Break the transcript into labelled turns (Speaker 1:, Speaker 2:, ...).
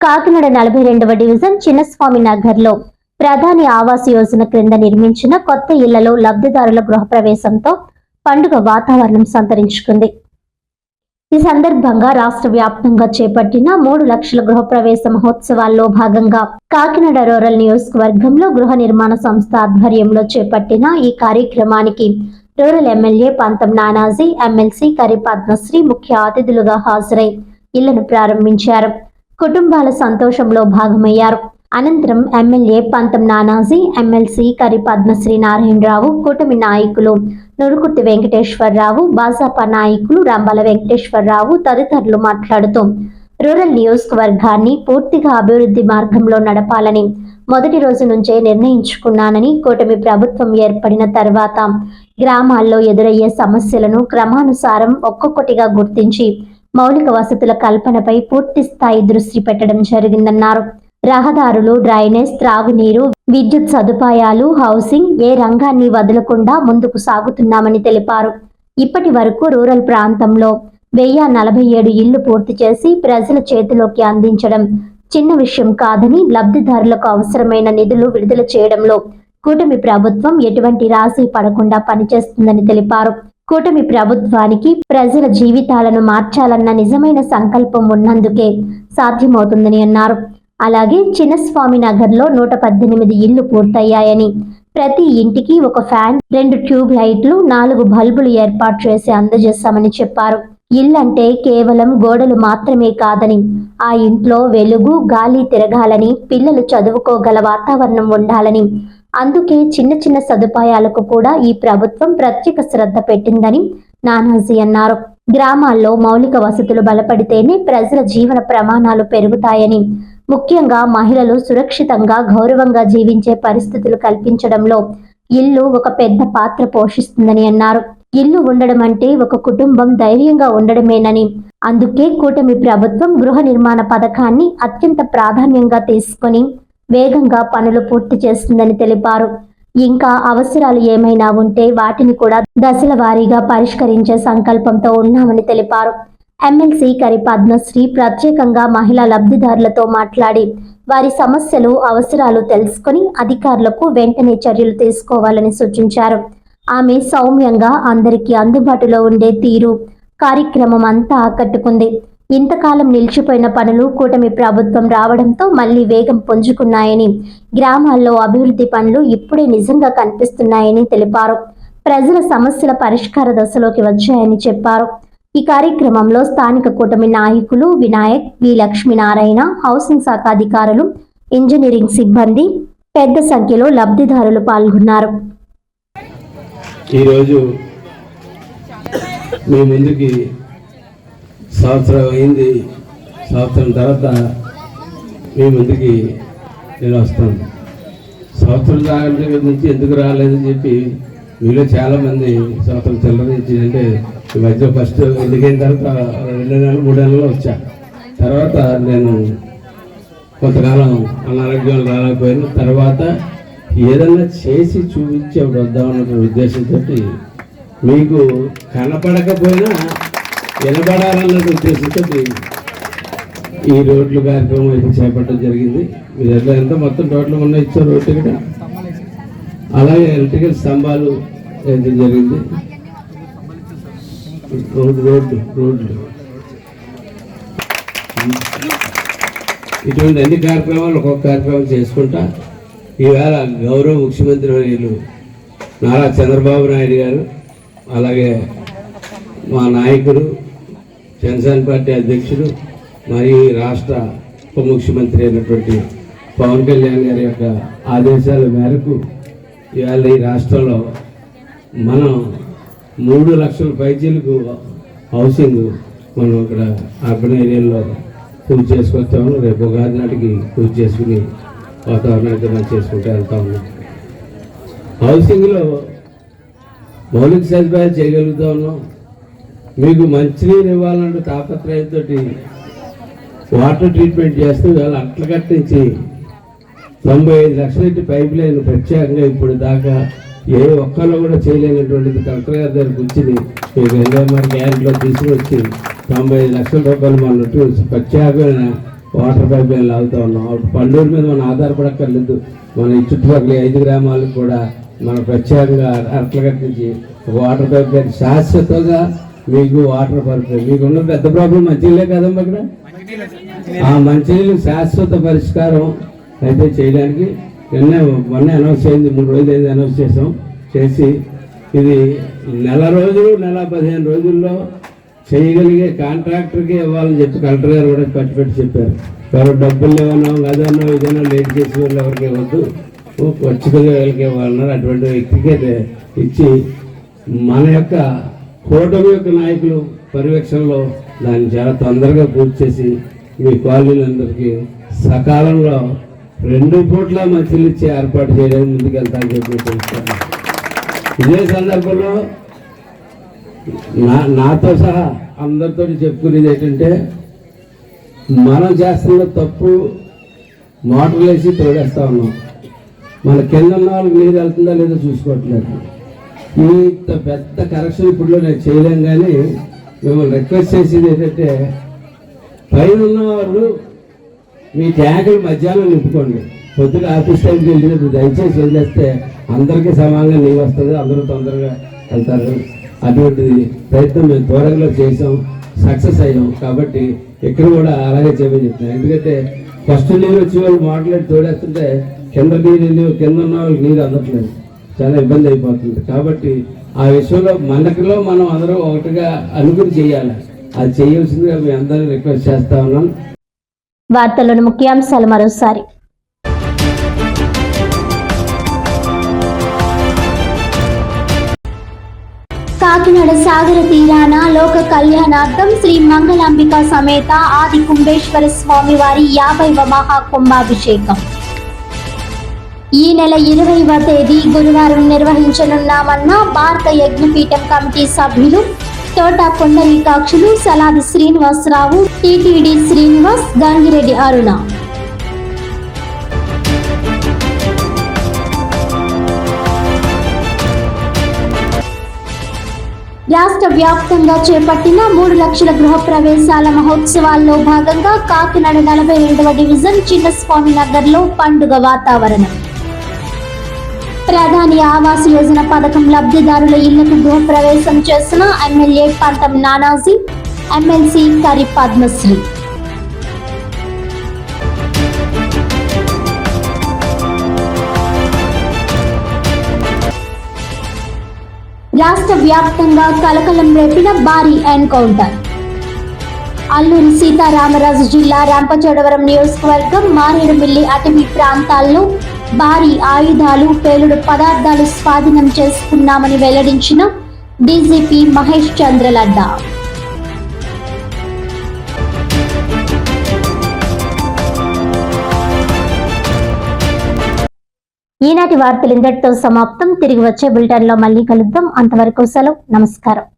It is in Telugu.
Speaker 1: కాకినాడ నలభై రెండవ డివిజన్ చిన్నస్వామి నగర్లో ప్రధాని ఆవాస్ యోజన క్రింద నిర్మించిన కొత్త ఇళ్ళలో లబ్ధిదారుల గృహప్రవేశంతో పండుగ వాతావరణం సంతరించుకుంది. ఈ సందర్భంగా రాష్ట్ర వ్యాప్తంగా చేపట్టిన మూడు లక్షల గృహప్రవేశ మహోత్సవాల్లో భాగంగా కాకినాడ రూరల్ నియోజకవర్గంలో గృహ నిర్మాణ సంస్థ ఆధ్వర్యంలో చేపట్టిన ఈ కార్యక్రమానికి రూరల్ ఎమ్మెల్యే పంతం నానాజీ ఎమ్మెల్సీ కరి పద్మశ్రీ ముఖ్య అతిథులుగా హాజరై ఇళ్ళను ప్రారంభించారు. కుటుంబాల సంతోషంలో భాగమయ్యారు. అనంతరం ఎమ్మెల్యే పంతం నానాజీ ఎమ్మెల్సీ కరి పద్మశ్రీ నారాయణరావు కూటమి నాయకులు నురుకుర్తి వెంకటేశ్వరరావు భాజపా నాయకులు రంబాల వెంకటేశ్వరరావు తదితరులు మాట్లాడుతూ రూరల్ నియోజకవర్గాన్ని పూర్తిగా అభివృద్ధి మార్గంలో నడపాలని మొదటి రోజు నుంచే నిర్ణయించుకున్నానని కూటమి ప్రభుత్వం ఏర్పడిన తర్వాత గ్రామాల్లో ఎదురయ్యే సమస్యలను క్రమానుసారం ఒక్కొక్కటిగా గుర్తించి మౌలిక వసతుల కల్పనపై పూర్తి స్థాయి దృష్టి పెట్టడం జరిగిందన్నారు. రహదారులు డ్రైనేజ్ త్రాగునీరు విద్యుత్ సదుపాయాలు హౌసింగ్ ఏ రంగాన్ని వదలకుండా ముందుకు సాగుతున్నామని తెలిపారు. ఇప్పటి వరకు రూరల్ ప్రాంతంలో వెయ్యి నలభై ఏడు ఇళ్ళు పూర్తి చేసి ప్రజల చేతిలోకి అందించడం చిన్న విషయం కాదని లబ్ధిదారులకు అవసరమైన నిధులు విడుదల చేయడంలో కూటమి ప్రభుత్వం ఎటువంటి రాశి పడకుండా పనిచేస్తుందని తెలిపారు. కూటమి ప్రభుత్వానికి ప్రజల జీవితాలను మార్చాలన్న నిజమైన సంకల్పం ఉన్నందుకే సాధ్యమవుతుందని అన్నారు. అలాగే చిన్నస్వామి నగర్లో నూట పద్దెనిమిది ఇళ్ళు పూర్తయ్యాయని ప్రతి ఇంటికి ఒక ఫ్యాన్ రెండు ట్యూబ్ లైట్లు నాలుగు బల్బులు ఏర్పాటు చేసి అందజేస్తామని చెప్పారు. ఇల్లంటే కేవలం గోడలు మాత్రమే కాదని ఆ ఇంట్లో వెలుగు గాలి తిరగాలని పిల్లలు చదువుకోగల వాతావరణం ఉండాలని అందుకే చిన్న చిన్న సదుపాయాలకు కూడా ఈ ప్రభుత్వం ప్రత్యేక శ్రద్ధ పెట్టిందని నానాజీ అన్నారు. గ్రామాల్లో మౌలిక వసతులు బలపడితేనే ప్రజల జీవన ప్రమాణాలు పెరుగుతాయని ముఖ్యంగా మహిళలు సురక్షితంగా గౌరవంగా జీవించే పరిస్థితులు కల్పించడంలో ఇల్లు ఒక పెద్ద పాత్ర పోషిస్తుందని అన్నారు. ఇల్లు ఉండడం అంటే ఒక కుటుంబం ధైర్యంగా ఉండడమేనని అందుకే కూటమి ప్రభుత్వం గృహ నిర్మాణ పథకాన్ని అత్యంత ప్రాధాన్యంగా తీసుకొని వేగంగా పనులు పూర్తి చేస్తుందని తెలిపారు. ఇంకా అవసరాలు ఏమైనా ఉంటే వాటిని కూడా దశల వారీగా పరిష్కరించే సంకల్పంతో ఉన్నామని తెలిపారు. ఎమ్మెల్సీ కరి పద్మశ్రీ ప్రత్యేకంగా మహిళా లబ్ధిదారులతో మాట్లాడి వారి సమస్యలు అవసరాలు తెలుసుకొని అధికారులకు వెంటనే చర్యలు తీసుకోవాలని సూచించారు. ఆమె సౌమ్యంగా అందరికీ అందుబాటులో ఉండే తీరు కార్యక్రమం అంతా ఆకట్టుకుంది. ఇంతకాలం నిలిచిపోయిన పనులు కూటమి ప్రభుత్వం రావడంతో మళ్ళీ వేగం పుంజుకున్నాయని గ్రామాల్లో అభివృద్ధి పనులు ఇప్పుడే నిజంగా కనిపిస్తున్నాయని తెలిపారు. ప్రజల సమస్యల పరిష్కార దశలోకి వచ్చాయని చెప్పారు. ఈ కార్యక్రమంలో స్థానిక కూటమి నాయకులు వినాయక్ వి. లక్ష్మీనారాయణ హౌసింగ్ శాఖ అధికారులు ఇంజనీరింగ్ సిబ్బంది పెద్ద సంఖ్యలో లబ్ధిదారులు పాల్గొన్నారు.
Speaker 2: ఈరోజు మీ ముందుకి సంవత్సరం అయింది. సంవత్సరం తర్వాత మీ ముందుకి నేను వస్తాను. సంవత్సరం దాకా నుంచి ఎందుకు రాలేదని చెప్పి మీలో చాలామంది సంవత్సరం చిల్లరించి అంటే ఈ మధ్య ఫస్ట్ ఎన్నికైన తర్వాత రెండు నెలలు మూడు నెలలు వచ్చా. తర్వాత నేను కొంతకాలం అనారోగ్యం రాలేకపోయాను. తర్వాత ఏదన్నా చేసి చూపించి అప్పుడు వద్దామన్న ఉద్దేశంతో మీకు కనపడకపోయినా నిలబడాలన్నది ఉద్దేశంతో ఈ రోడ్లు కార్యక్రమం అయితే చేపట్టడం జరిగింది. మీ దగ్గర ఎంత మొత్తం టోటల్ ఉన్న ఇచ్చారు రోడ్డు కూడా? అలాగే ఎలక్ట్రికల్ స్తంభాలు వేయడం జరిగింది. రోడ్డు రోడ్లు ఇటువంటి అన్ని కార్యక్రమాలు ఒక్కొక్క కార్యక్రమం చేసుకుంటా. ఈవేళ గౌరవ ముఖ్యమంత్రి వర్యులు నారా చంద్రబాబు నాయుడు గారు అలాగే మా నాయకుడు జనసేన పార్టీ అధ్యక్షుడు మరియు ఈ రాష్ట్ర ఉప ముఖ్యమంత్రి అయినటువంటి పవన్ కళ్యాణ్ గారి యొక్క ఆదేశాల మేరకు ఇవాళ ఈ రాష్ట్రంలో మనం మూడు లక్షల పైచీలకు హౌసింగ్ మనం ఇక్కడ అర్బన్ ఏరియాలో పూర్తి చేసుకొస్తాము రేపు ఉగాది నాటికి పూజ చేసుకుని వాతావరణానికి మనం చేసుకుంటూ వెళ్తా ఉన్నాం హౌసింగ్లో మౌలిక సదుపాయాలు చేయగలుగుతా ఉన్నాం. మీకు మంచినీరు ఇవ్వాలంటే తాపత్రయంతో వాటర్ ట్రీట్మెంట్ చేస్తూ ఇవాళ అట్ల కట్టించి తొంభై ఐదు లక్షల ఇంటి పైప్ లైన్ ప్రత్యేకంగా ఇప్పుడు దాకా ఏ ఒక్కళ్ళు కూడా చేయలేనటువంటిది కలెక్టర్ గారి దగ్గర కూర్చుని మీకు ఎన్ఎంఆర్ గ్యారెంటీలో తీసుకొచ్చి వచ్చి తొంభై ఐదు లక్షల రూపాయలు మన ప్రత్యేకమైన వాటర్ పైప్ లైన్ లాగుతూ ఉన్నాం. అప్పుడు పండూరు మీద మనం ఆధారపడక్కర్లేదు. మన ఈ చుట్టుపక్కల ఐదు గ్రామాలకు కూడా మనం ప్రత్యేకంగా అట్లగట్ నుంచి వాటర్ పైప్ లైన్ శాశ్వతంగా మీకు వాటర్ పరిస్థితి. మీకు ఉన్న పెద్ద ప్రాబ్లం మంచినీళ్ళే కదమ్మా ఇక్కడ? ఆ మంచినీళ్ళు శాశ్వత పరిష్కారం అయితే చేయడానికి నిన్న మొన్న అనౌన్స్ అయింది మూడు రోజులు అయింది అనౌన్స్ చేసాం చేసి ఇది నెల రోజులు నెల పదిహేను రోజుల్లో చేయగలిగే కాంట్రాక్టర్కి ఇవ్వాలని చెప్పి కలెక్టర్ గారు కూడా ఖర్చు పెట్టి చెప్పారు. ఎవరు డబ్బులు లేవన్నా అదనో ఏదైనా లేట్ చేసి వాళ్ళు ఎవరికి ఇవ్వద్దు. ఖచ్చితంగా వీళ్ళకి ఇవ్వాలన్నారు. అటువంటి వ్యక్తికి అయితే ఇచ్చి మన యొక్క కూటమి యొక్క నాయకులు పర్యవేక్షణలో దాన్ని చాలా తొందరగా పూర్తి చేసి మీ కాలనీలందరికీ సకాలంలో రెండు పూట్ల మంచిలు ఏర్పాటు చేయడానికి ముందుకెళ్తానని చెప్పి తెలుస్తాను ఇదే సందర్భంలో నా నాతో సహా అందరితో చెప్పుకునేది ఏంటంటే మనం చేస్తున్న తప్పు మోటార్లు వేసి తోడేస్తా ఉన్నాం. మన కింద ఉన్న వాళ్ళకి నీరు వెళ్తుందా లేదో చూసుకోవట్లేదు. ఇంత పెద్ద కరెక్షన్ ఇప్పుడు నేను చేయలేం కానీ మిమ్మల్ని రిక్వెస్ట్ చేసేది ఏంటంటే పైన ఉన్నవాళ్ళు మీ ట్యాంకులు మధ్యాహ్నం నింపుకోండి. పొద్దున ఆఫీస్ టైంకి వెళ్ళినప్పుడు దయచేసి వదిలేస్తే అందరికీ సమానంగా నీళ్ళు వస్తుంది అందరూ తొందరగా వెళ్తారు. అటువంటిది ప్రయత్నం మేము త్వరగా చేసాం సక్సెస్ అయ్యాం. కాబట్టి ఇక్కడ కూడా అలాగే చేయమని చెప్తున్నాను. ఎందుకంటే ఫస్ట్ నీరు వచ్చి వాళ్ళు మాట్లాడి తోడేస్తుంటే కింద నీరు వెళ్ళి కింద ఉన్న వాళ్ళకి నీరు అందట్లేదు. చాలా ఇబ్బంది అయిపోతుంది. కాబట్టి ఆ విషయంలో మనకులో మనం అందరూ ఒకటిగా అనుకుని చేయాలి. అది చేయాల్సిందిగా మీ అందరూ రిక్వెస్ట్ చేస్తా ఉన్నాను.
Speaker 1: వార్తలను ముఖ్యాంశాలు మరోసారి. కాకినాడ సాగర తీరాన లోక కళ్యాణార్థం శ్రీ మంగళాంబిక సమేత ఆది కుంభేశ్వర స్వామి వారి యాభైవ మహాకుంభాభిషేకం. ఈ నెల ఇరవైవ తేదీ గురువారం నిర్వహించనున్నామన్న భారత యజ్ఞపీఠం కమిటీ సభ్యులు తోట కొండలికాక్షులు సలాది శ్రీనివాసరావు టిటిడి శ్రీనివాస్ గంగిరెడ్డి అరుణ. రాష్ట్ర వ్యాప్తంగా చేపట్టిన మూడు లక్షల గృహ ప్రవేశాల మహోత్సవాల్లో భాగంగా కాకినాడ నలభై రెండవ డివిజన్ చిన్నస్వామి నగర్లో పండుగ వాతావరణం. ప్రధాని ఆవాస్ యోజన పథకం లబ్ధిదారుల ఇళ్ళకు గృహప్రవేశం చేసిన ఎమ్మెల్యే పంతం నానాజీ ఎమ్మెల్సీ కరి పద్మశ్రీ. రాష్ట్ర వ్యాప్తంగా కలకలం రేపిన భారీ ఎన్కౌంటర్. అల్లూరి సీతారామరాజు జిల్లా రంపచోడవరం నియోజకవర్గం మారేడుమిల్లి అటవీ ప్రాంతాల్లో భారీ ఆయుధాలు పేలుడు పదార్థాలు స్వాధీనం చేసుకున్నామని వెల్లడించిన డీజీపీ మహేష్ చంద్ర లడ్డా ఈనాటి వార్తలు ఇంతటితో సమాప్తం. తిరిగి వచ్చే బులెటిన్లో మళ్ళీ కలుద్దాం. అంతవరకు సెలవు. నమస్కారం.